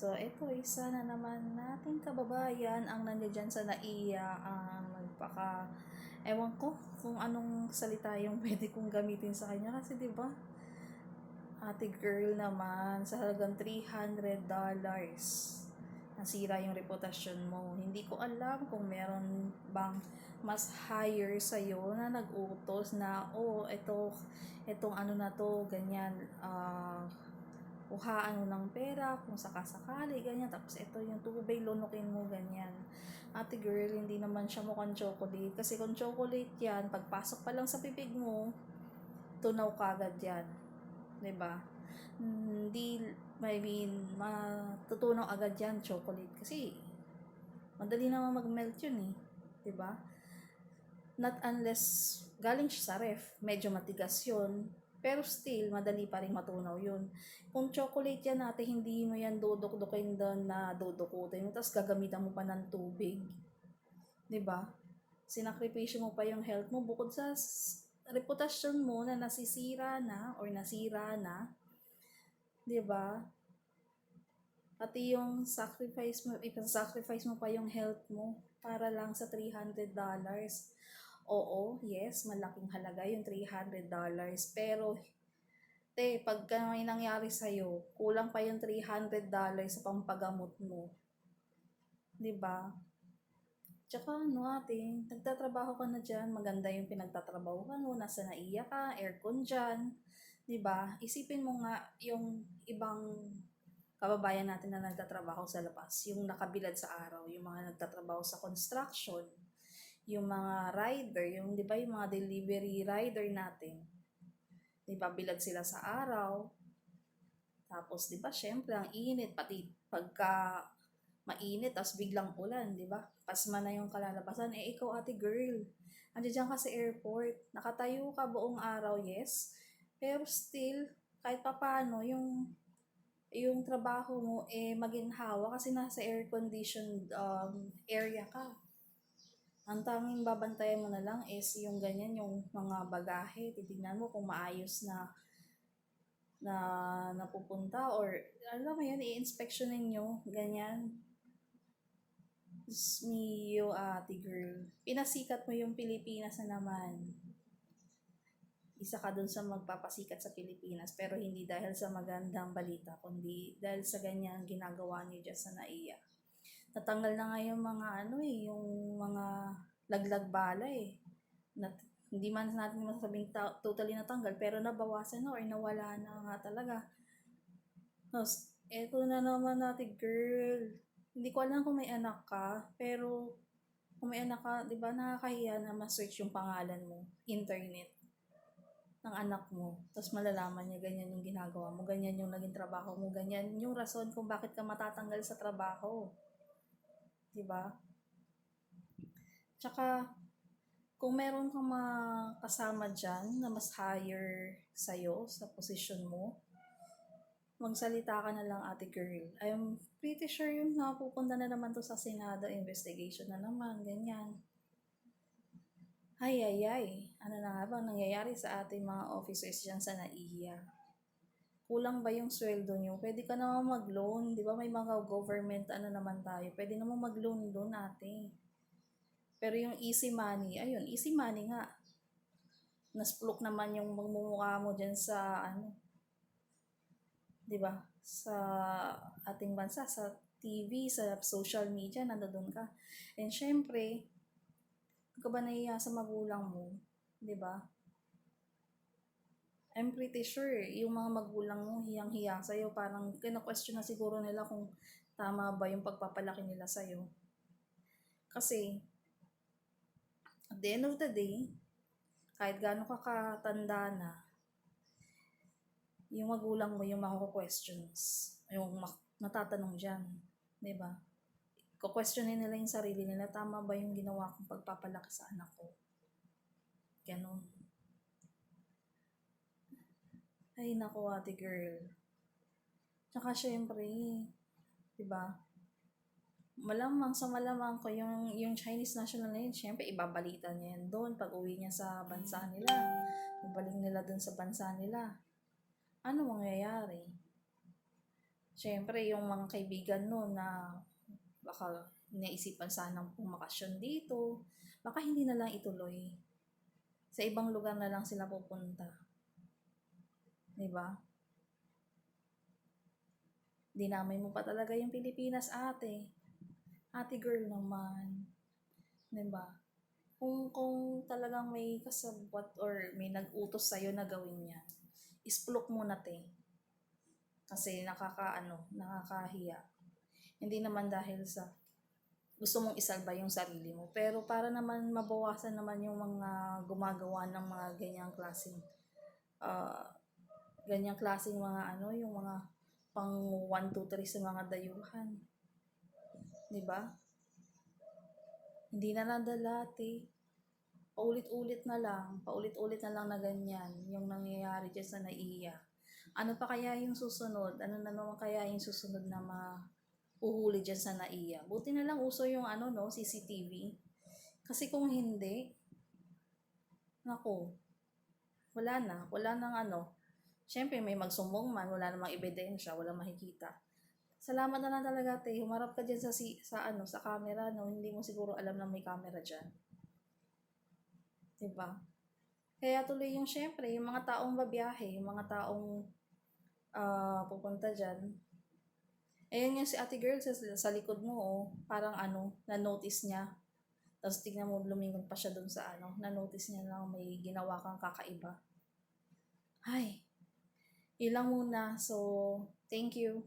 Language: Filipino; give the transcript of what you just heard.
So, ito, isa na naman nating kababayan ang nandiyan sa naiya ang magpaka ewan ko kung anong salita yung pwede kong gamitin sa kanya kasi 'di ba? Ate girl naman sa halagang 300 dollars. Nasira yung reputasyon mo. Hindi ko alam kung meron bang mas higher sa'yo na nag-utos na, oh, ito, itong ano na to, ganyan, ah, kuhaan mo ng pera kung sakasakali, ganyan. Tapos ito yung tubig, lunukin mo, ganyan. Ate girl, hindi naman siya mukhang chocolate. Kasi kung chocolate yan, pagpasok pa lang sa bibig mo, tunaw kagad yan. ba? Hindi, I mean, matutunaw agad yan, chocolate. Kasi, madali naman mag-melt yun eh. ba? Not unless, galing siya sa ref, medyo matigas yun. Pero still, madali pa rin matunaw yun. Kung chocolate yan natin, hindi mo yan duduk-dukin doon na dudukutin mo, tapos gagamitan mo pa ng tubig. ba? Sinakripisyo mo pa yung health mo bukod sa reputasyon mo na nasisira na or nasira na. ba? Pati yung sacrifice mo, ipa-sacrifice mo pa yung health mo para lang sa $300. Oo, yes, malaking halaga yung $300. Pero, te, pagka may nangyari sa'yo, kulang pa yung $300 sa pampagamot mo. ba? Tsaka ano ate, nagtatrabaho ka na dyan, maganda yung pinagtatrabaho ka mo, nasa naiya ka, aircon dyan, ba? Isipin mo nga yung ibang kababayan natin na nagtatrabaho sa labas, yung nakabilad sa araw, yung mga nagtatrabaho sa construction, yung mga rider, yung 'di ba yung mga delivery rider natin. 'Di ba bilad sila sa araw. Tapos 'di ba syempre ang init pati pagka mainit tapos biglang ulan, 'di ba? Pasma na yung kalalabasan. Eh ikaw ate girl, andiyan ka sa airport, nakatayo ka buong araw, yes. Pero still kahit papaano yung yung trabaho mo eh maginhawa kasi nasa air conditioned um, area ka. Ang tanging babantayan mo na lang is yung ganyan, yung mga bagahe. Titignan mo kung maayos na na napupunta or alam mo yun, i-inspectionin nyo, ganyan. Mio, ate girl. Pinasikat mo yung Pilipinas na naman. Isa ka dun sa magpapasikat sa Pilipinas pero hindi dahil sa magandang balita kundi dahil sa ganyan ginagawa niyo dyan sa NAIA. Natanggal na nga yung mga ano eh, yung mga laglag bala eh. Nat hindi man natin masasabing ta- totally natanggal pero nabawasan na or nawala na nga talaga. Tapos, eto na naman natin girl. Hindi ko alam kung may anak ka, pero kung may anak ka, di ba nakakahiya na ma-search yung pangalan mo, internet, ng anak mo. Tapos malalaman niya ganyan yung ginagawa mo, ganyan yung naging trabaho mo, ganyan yung rason kung bakit ka matatanggal sa trabaho. Di ba? Tsaka, kung meron kang mga kasama dyan na mas higher sa'yo sa posisyon mo, magsalita ka na lang ate girl. I'm pretty sure yung napupunta na naman to sa Senado investigation na naman, ganyan. Ay, ay, ay. Ano na nga ba nangyayari sa ating mga officers dyan sa NAIA? Kulang ba yung sweldo nyo? Pwede ka naman mag-loan. Di ba may mga government ano naman tayo? Pwede naman mag-loan doon ate. Pero yung easy money, ayun, easy money nga. Nasplok naman yung magmumukha mo dyan sa ano, 'di ba? Sa ating bansa, sa TV, sa social media, nandoon ka. And syempre, ka ba nahiya sa magulang mo, 'di ba? I'm pretty sure yung mga magulang mo hiyang-hiya sa'yo, parang kina-question na siguro nila kung tama ba yung pagpapalaki nila sa'yo. Kasi, at the end of the day, kahit gaano ka katanda na, yung magulang mo yung mako-questions, yung matatanong dyan, ba? Ko-questionin nila yung sarili nila, tama ba yung ginawa kong pagpapalaki sa anak ko? Ganon. Ay, naku, ate girl. Tsaka syempre, di ba? Malamang sa malamang ko yung, yung Chinese national na yun, syempre ibabalita niya yan doon pag uwi niya sa bansa nila. Ibalik nila doon sa bansa nila ano mangyayari? Siyempre, yung mga kaibigan no na baka naisipan sanang pumakasyon dito, baka hindi na lang ituloy. Sa ibang lugar na lang sila pupunta. 'Di ba? Dinamay mo pa talaga yung Pilipinas, ate. Ate girl naman. 'Di ba? Kung kung talagang may kasabwat or may nag-utos sa'yo na gawin yan, isplok mo na te. Kasi nakakaano, nakakahiya. Hindi naman dahil sa gusto mong isalba yung sarili mo. Pero para naman mabawasan naman yung mga gumagawa ng mga ganyang klaseng ah ganyang klaseng mga ano, yung mga pang 1, 2, 3 sa mga dayuhan. 'Di ba? Hindi na nadala, ate. Paulit-ulit na lang, paulit-ulit na lang na ganyan yung nangyayari dyan sa naiya. Ano pa kaya yung susunod? Ano na naman kaya yung susunod na mahuhuli dyan sa naiya? Buti na lang uso yung ano, no, CCTV. Kasi kung hindi, nako, wala na. Wala nang ano. Siyempre, may magsumbong man, wala namang ebidensya, wala makikita. Salamat na lang talaga, te. Humarap ka dyan sa, si, sa, ano, sa camera, no? Hindi mo siguro alam na may camera dyan. Diba? Kaya tuloy yung syempre, yung mga taong babiyahe, yung mga taong ah, pupunta dyan. Ayan nga si ate girl sa, sa likod mo, oh, parang ano, na-notice niya. Tapos tignan mo, lumingon pa siya dun sa ano, na-notice niya lang may ginawa kang kakaiba. Ay, ilang muna. So, thank you.